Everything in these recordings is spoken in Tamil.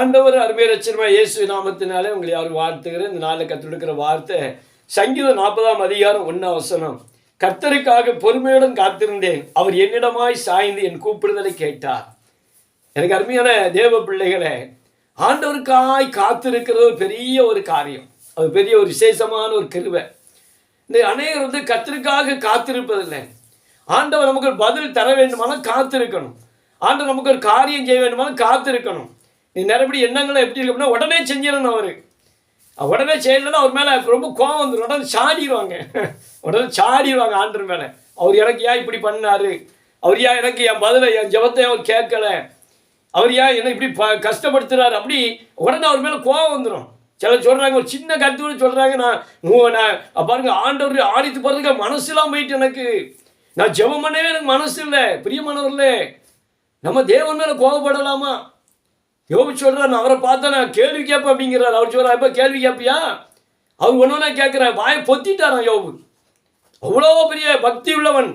ஆண்டவர் அருமையரச்சனமா இயேசு நாமத்தினாலே உங்களை யாரும் வாழ்த்துகிறேன். இந்த நாளில் கற்றுடுக்கிற வார்த்தை சங்கீதம் நாற்பதாம் அதிகாரம் ஒன்றாம் வசனம். கர்த்தருக்காக பொறுமையுடன் காத்திருந்தேன். அவர் என்னிடமாய் சாய்ந்து என் கூப்பிடுதலை கேட்டார். எனக்கு அருமையான தேவ பிள்ளைகளே ஆண்டவருக்காய் காத்திருக்கிறது ஒரு பெரிய ஒரு காரியம். அது பெரிய ஒரு விசேஷமான ஒரு கிருவை இந்த அநேகர் வந்து கத்திற்காக காத்திருப்பதில்லை. ஆண்டவர் நமக்கு ஒரு பதில் தர வேண்டுமானால் காத்திருக்கணும். ஆண்டவர் நமக்கு ஒரு காரியம் செய்ய வேண்டுமானால் காத்திருக்கணும். நீ நேரப்படி எண்ணங்களை எப்படி இருக்கு அப்படின்னா உடனே செஞ்சிடணும் அவர். உடனே செய்யலைன்னா அவர் மேலே ரொம்ப கோவம் வந்துடும் உடனே சாடிடுவாங்க உடனே சாடிடுவாங்க ஆண்டர் மேலே. அவர் எனக்கு ஏன் இப்படி பண்ணாரு? அவர் ஏன் எனக்கு என் பதிலை என் ஜெபத்தை அவர் கேட்கல? அவர் ஏன் என்ன இப்படி ப கஷ்டப்படுத்துறாரு? அப்படி உடனே அவர் மேலே கோவம் வந்துடும் சிலர் சொல்கிறாங்க ஒரு சின்ன கருத்து கூட சொல்கிறாங்க நான் மூ- நான் பாருங்க ஆண்டவர் ஆடித்து போகிறதுக்கு மனசுலாம் போயிட்டு எனக்கு. நான் ஜெபம் பண்ணவே எனக்கு மனசு இல்லை. பிரியமானவர்களே நம்ம தேவன் மேலே கோவப்படலாமா? யோபு சொல்கிறார் நான் அவரை பார்த்தா நான் கேள்வி கேட்பேன் அப்படிங்கிறார். அவர் சொல்கிறார் இப்போ கேள்வி கேட்பியா? அவர் ஒன்று ஒன்றா கேட்குறார். வாயை பொத்திட்டாரான் யோபு. அவ்வளோ பெரிய பக்தி உள்ளவன்.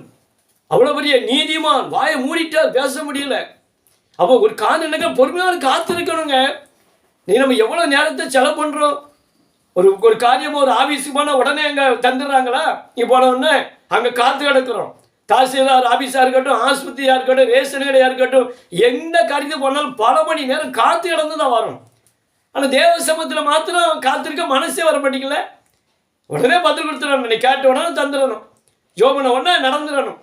அவ்வளோ பெரிய நீதிமான். வாயை மூடிட்டார் பேச முடியல. அப்போ ஒரு காரணங்க பொறுமையாக காத்திருக்கணுங்க. நீ நம்ம எவ்வளோ நேரத்தை செலவு பண்ணுறோம் ஒரு ஒரு காரியமாக ஒரு ஆஃபீஸுக்கு போனால் உடனே அங்கே தந்துடுறாங்களா? நீ போன அங்கே காத்து கிடக்கிறோம். தாசில்தார் ஆஃபீஸாக இருக்கட்டும் ஆஸ்பத்திரியாக இருக்கட்டும் ரேஷன் கடையாக இருக்கட்டும் எந்த காரியத்துக்கு போனாலும் பல மணி நேரம் காத்து கிடந்து தான் வரும். ஆனால் தேவ சமத்தில் மாத்திரம் காத்திருக்க மனசே வர மாட்டேங்கல உடனே பதில் கொடுத்துடணும். நீ கேட்ட உடனே தந்துடணும். ஜோபனை உடனே நடந்துடணும்.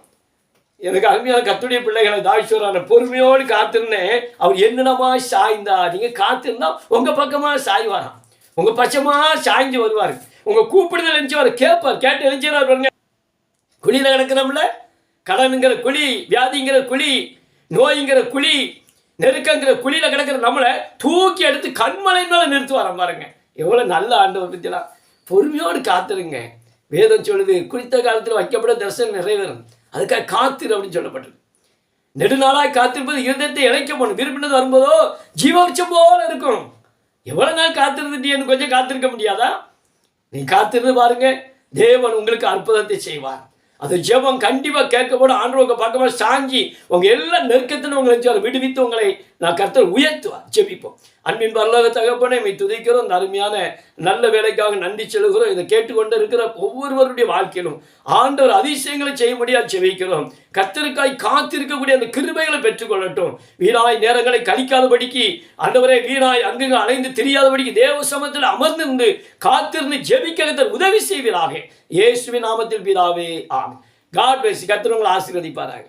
எனக்கு அருமையான கத்துடைய பிள்ளைகளை தாய்ஸ்வரான பொறுமையோடு காத்திருந்தேன். அவர் என்னென்னமா சாய்ந்தா? நீங்கள் காத்திருந்தா உங்கள் பக்கமாக சாய்வாராம் உங்கள் பச்சமாக சாய்ஞ்சு வருவார். உங்கள் கூப்பிடுதல் நினச்சிவார் கேட்பார். கேட்டு நினச்சிடுவார் பாருங்க. குழியில் கிடக்கிறோம்ல? கடனுங்கிற குழி வியாதிங்கிற குழி நோய்ங்கிற குழி நெருக்கங்கிற குழியில் கிடக்கிற நம்மளை தூக்கி எடுத்து கண்மலை மேலே நிறுத்துவாராம் பாருங்க. எவ்வளோ நல்ல ஆண்டவர் பற்றிலாம் பொறுமையோடு காத்துருங்க. வேதம் சொல்லுது குறித்த காலத்தில் வைக்கப்பட தரிசனம் நிறைவேறும். அதுக்காக காத்திரு அப்படின்னு சொல்லப்பட்டது. நெடுநாளாய் காத்திருப்பது இருதயத்தை இணைக்க போகணும் விரும்பினது வரும்போதோ ஜீவவச்சம் போல இருக்கும். எவ்வளோ நாள் காத்திருந்துட்டியன்னு கொஞ்சம் காத்திருக்க முடியாதா? நீ காத்திருந்து பாருங்க தேவன் உங்களுக்கு அற்புதத்தை செய்வார். அது ஜெபம் கண்டிப்பாக கேட்கப்படும். ஆண்டு உங்கள் பக்கமாக சாஞ்சி உங்கள் எல்லா நெருக்கத்திலும் உங்களை விடுவித்து உங்களை நான் கர்த்தர் உயர்த்துவார். ஜெபிப்போம். அன்பின் பரலோக தகப்பனே மை துதிக்கிறோம். இந்த அருமையான நல்ல வேலைக்காக நன்றி செலுகிறோம் இதை கேட்டுக்கொண்டு இருக்கிற ஒவ்வொருவருடைய வாழ்க்கையிலும் ஆண்டவர் அதிசயங்களை செய்ய முடியாது ஜெபிக்கிறோம். கர்த்தருக்காய் காத்திருக்கக்கூடிய அந்த கிருபைகளை பெற்றுக்கொள்ளட்டும். வீணாய் நேரங்களை கழிக்காதபடிக்கு அந்தவரை வீணாய் அங்குங்க அலைந்து தெரியாதபடிக்கு தேவ சமத்தில் அமர்ந்திருந்து காத்திருந்து ஜெபிக்க உதவி செய்வீராக. இயேசுவின் நாமத்தில் பிதாவே ஆம் காட் பேசி கத்திரவங்களை உங்களை ஆசீர்வதிப்பாராக.